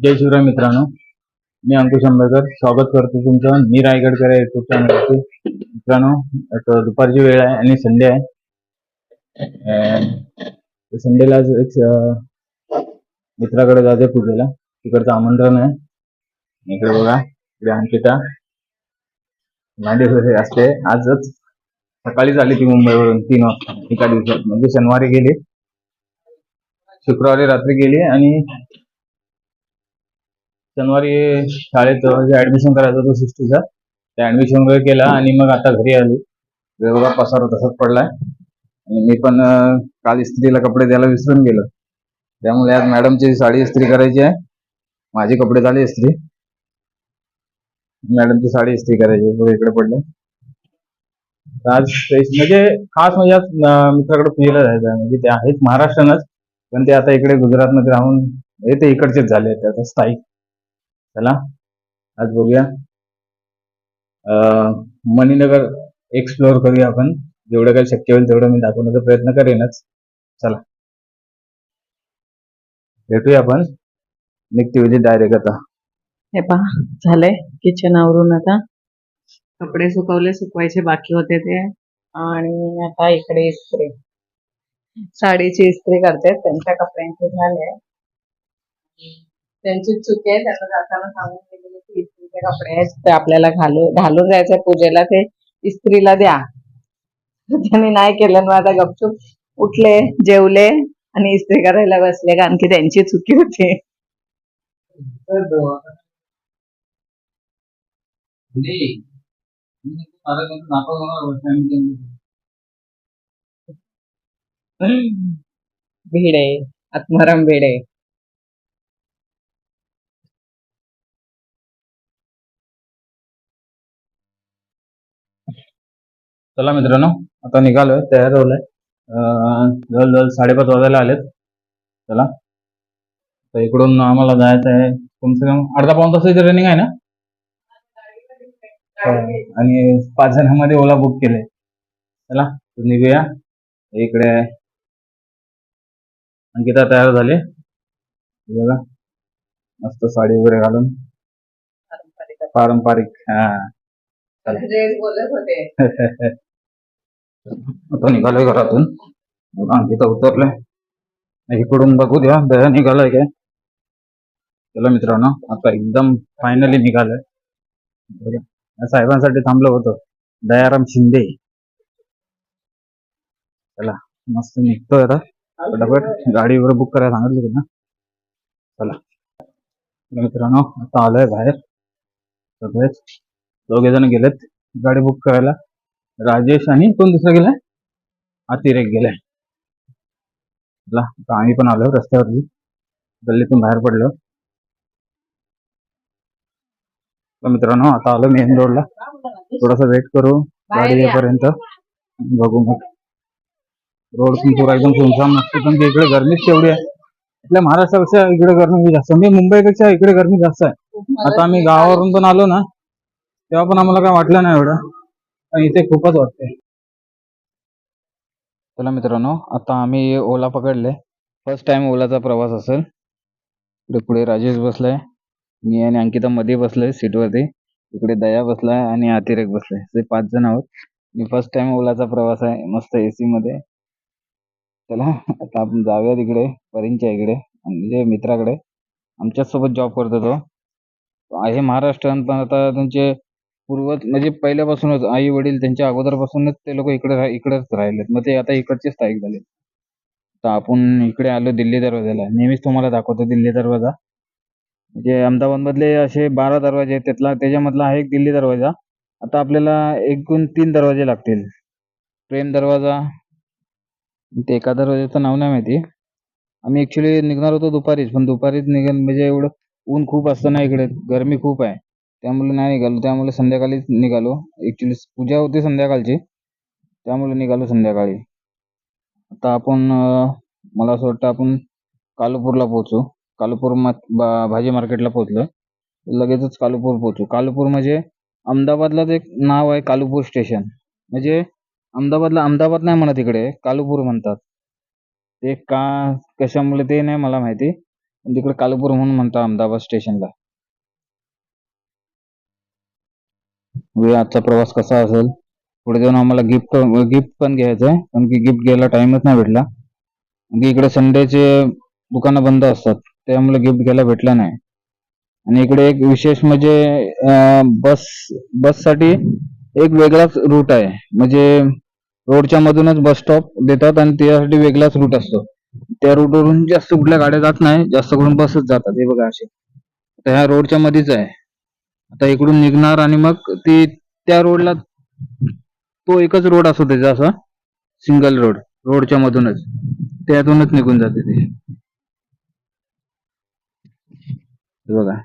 जय शिवराय मित्रांनो. मी अंकुश आंबेकर स्वागत करतो तुमचं. मी रायगडकर आहे युट्यूब चॅनलवरती मित्रांनो दुपारची वेळ आहे आणि संडे आहे. संडेला आज एक मित्राकडे जाते पूजेला. तिकडचं आमंत्रण आहे. इकडे बघा. इकडे अंकिता. भांडी असते. आजच सकाळीच आली ती मुंबईवरून. तीन वाजता. एका दिवसात. म्हणजे शनिवारी गेली. शुक्रवारी रात्री गेली आणि शनिवारी शाळेत ऍडमिशन करायचं होतं सिक्स्टीचा ते ऍडमिशन वगैरे केला आणि मग आता घरी आली. हे बघा तसाच पडलाय. आणि मी पण काल इस्त्रीला कपडे द्यायला विसरून गेलो. त्यामुळे आज मॅडमची साडी इस्त्री करायची आहे. माझे कपडे झाले इस्त्री. मॅडमची साडी इस्त्री करायची आहे. इकडे पडले. आज म्हणजे खास म्हणजे आज मित्राकडे पूजेला जायचं आहे. म्हणजे ते आहेत महाराष्ट्रानंच पण ते आता इकडे गुजरातमध्ये राहून हे ते इकडचेच झाले आता स्थायिक चला आज बघूया. अं, मणीनगर एक्सप्लोअर करूया आपण. जेवढं काही शक्य होईल तेवढं मी दाखवण्याचा प्रयत्न करेनच. चला. भेटूया आपण. निघते विजिट डायरेक्ट आता. हे पहा झालंय किचन आवरून आता. कपडे सुकवले सुकवायचे बाकी होते ते. आणि आता इकडे इस्त्री. साडीची इस्त्री करते त्यांच्या कपड्यांचे झाले. त्यांची चुकी आहे त्यांना जाताना सांगून गेलेले की इस्त्रीचे कपडे आहेत ते आपल्याला घालून घालून जायचंय पूजेला ते इस्त्रीला द्या. त्यांनी नाही केलं मग आता गपचूप उठले जेवले आणि इस्त्री करायला बसले कारण की त्यांची चुकी होती. भिडे आत्माराम भिडे. चला मित्रांनो आता निघालोय तयार होलंय अं, जवळजवळ साडेपाच वाजायला आलेत. चला. तर इकडून आम्हाला जायचं आहे कमसे कम अर्धा पाऊन तासाची रनिंग आहे ना? हो. आणि पाच जणांमध्ये ओला बुक केले चला निघूया. इकडे अंकिता तयार झाले. बघा. मस्त साडी वगैरे घालून. पारंपरिक. हा. बोलत होते. आता निघालोय घरातून. अंकिता उतरले इकडून बघू द्या दया निघालाय काय? चला मित्रांनो आता एकदम फायनली निघालोय. साहेबांसाठी थांबलो होतो. दयाराम शिंदे. चला मस्त निघतोय आता. फटाफट गाडी वगैरे बुक करायला सांगितली ना. चला. चला मित्रांनो आता आलोय बाहेर. सगळेच दोघे जण गेलेत. गाडी बुक करायला. राजेश आणि कोण दुसरा गेलाय? अतिरेक गेलाय. आम्ही पण आलो रस्त्यावरती. गल्लीतून बाहेर पडलो. तर मित्रांनो आता आलो मेन रोडला थोडासा वेट करू. गाडी येईपर्यंत बघू मग. रोड पण पुरा एकदम सुनसान नसते पण इकडे गरमीच तेवढी आहे. आपल्या महाराष्ट्रापेक्षा इकडे गरमी जास्त म्हणजे मुंबईपेक्षा इकडे गरमी जास्त आहे. आता आम्ही गावावरून पण आलो ना तेव्हा पण आम्हाला काय वाटलं नाही एवढं. पण इथे खूपच वाटते चला मित्रांनो आता आम्ही ओला पकडले. फर्स्ट टाइम ओलाचा प्रवास असेल. इकडे पुढे राजेश बसलाय. मी आणि अंकिता मध्ये बसलोय सीटवरती. इकडे दया बसलाय आणि अतिरेक बसलाय. असे पाच जण आहोत. मी फर्स्ट टाइम ओलाचा प्रवास आहे. मस्त एसी मध्ये. चला आता आपण जाऊया तिकडे परींच्या इकडे. म्हणजे मित्राकडे. आमच्याच सोबत जॉब करतो तो. आहे महाराष्ट्र पण आता त्यांचे पूर्वज म्हणजे पहिल्यापासूनच आई वडील त्यांच्या अगोदरपासूनच ते लोक इकडे राह- इकडेच राहिलेत. मग ते आता इकडचे स्थायिक झाले तर आपण इकडे आलो दिल्ली दरवाजाला नेहमीच तुम्हाला दाखवतो दिल्ली दरवाजा. म्हणजे अहमदाबाद मधले असे बारा दरवाजे आहेत त्यातला त्याच्यामधला आहे एक दिल्ली दरवाजा. आता आपल्याला एकूण तीन दरवाजे लागतील. प्रेम दरवाजा. ते एका दरवाजाचं नाव नाही माहिती. आम्ही ऍक्च्युली निघणार होतो दुपारीच पण दुपारीच निघेल म्हणजे एवढं ऊन खूप असतं ना इकडे. गरमी खूप आहे. त्यामुळे नाही निघालो. त्यामुळे संध्याकाळीच निघालो. ॲक्च्युली पूजा होती संध्याकाळची. त्यामुळे निघालो संध्याकाळी. आता आपण मला असं वाटतं आपण कालूपूरला पोहोचू. कालूपूर मा बा भाजी मार्केटला पोहोचलो. लगेचच कालूपूर पोहोचू. कालूपूर म्हणजे अहमदाबादलाच एक नाव आहे कालूपूर स्टेशन. म्हणजे अहमदाबादला अहमदाबाद नाही म्हणत इकडे कालूपूर म्हणतात. ते का कशामुळे ते नाही मला माहिती. पण तिकडे कालपूर म्हणून म्हणतात अहमदाबाद स्टेशनला. म्हणजे आजचा प्रवास कसा असेल? पुढे जाऊन आम्हाला गिफ्ट गिफ्ट पण घ्यायचं आहे. कारण की गिफ्ट घ्यायला टाइमच नाही भेटला. की इकडे संडेचे दुकानं बंद असतात. त्यामुळे गिफ्ट घ्यायला भेटला नाही. आणि इकडे एक विशेष म्हणजे बस बससाठी एक वेगळाच रूट आहे. म्हणजे रोडच्या मधूनच बस स्टॉप देतात आणि त्यासाठी वेगळाच रूट असतो. त्या रूटवरून जास्त कुठल्या गाड्या जात नाही. जास्त करून बसच जातात. हे बघा असे. तर ह्या रोडच्या मध्येच आहे. आता इकडून निघणार आणि मग ती त्या रोडला तो एकच रोड असतो त्याचा असा सिंगल रोड रोडच्या मधूनच. त्यातूनच निघून जाते ते. बघा.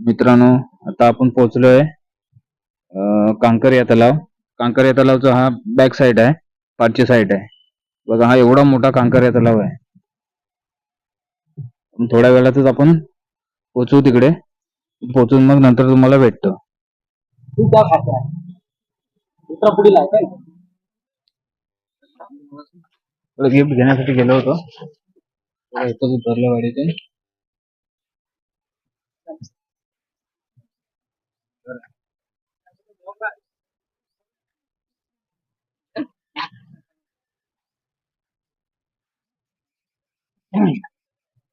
मित्रांनो आता आपण पोहोचलोय कांकर कांकरिया तलाव कांकरिया तलावचा हा बॅक साईड आहे पाठची साइड आहे. बघा हा एवढा मोठा कांकरिया तलाव आहे. पण थोड्या वेळातच आपण पोचू तिकडे. पोहोचून मग नंतर तुम्हाला भेटतो. तू क्या खाता? है दुसरा पुढील आहे काय? गिफ्ट घेण्यासाठी गेलो होतो. तेव्हा इथंच उतरलो गाडीचे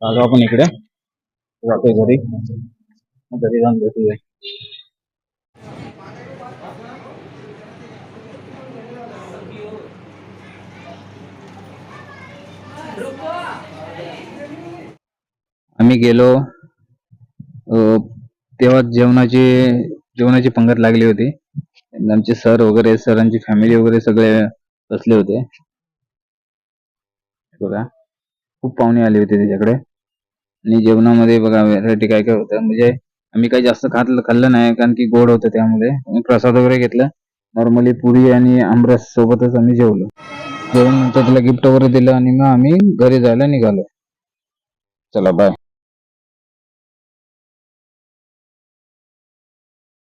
आलो आपण इकडे जातोय घरी. घरी जाऊन भेटूया. आम्ही गेलो. तेव्हा जेवणाची जेवणाची पंगत लागली होती. आमचे सर वगैरे सरांची फॅमिली वगैरे सगळे बसले होते. बघा खूप पाहुणे आले होते त्याच्याकडे. आणि जेवणामध्ये बघा व्हरायटी काय काय होतं. म्हणजे आम्ही काही जास्त खात खाल्लं नाही कारण की गोड होतं त्यामुळे. प्रसाद वगैरे घेतला. नॉर्मली पुरी आणि आमरस सोबतच आम्ही जेवलो. जेवण नंतर त्याला गिफ्ट वगैरे दिलं आणि मग आम्ही घरी जायला निघालो. चला बाय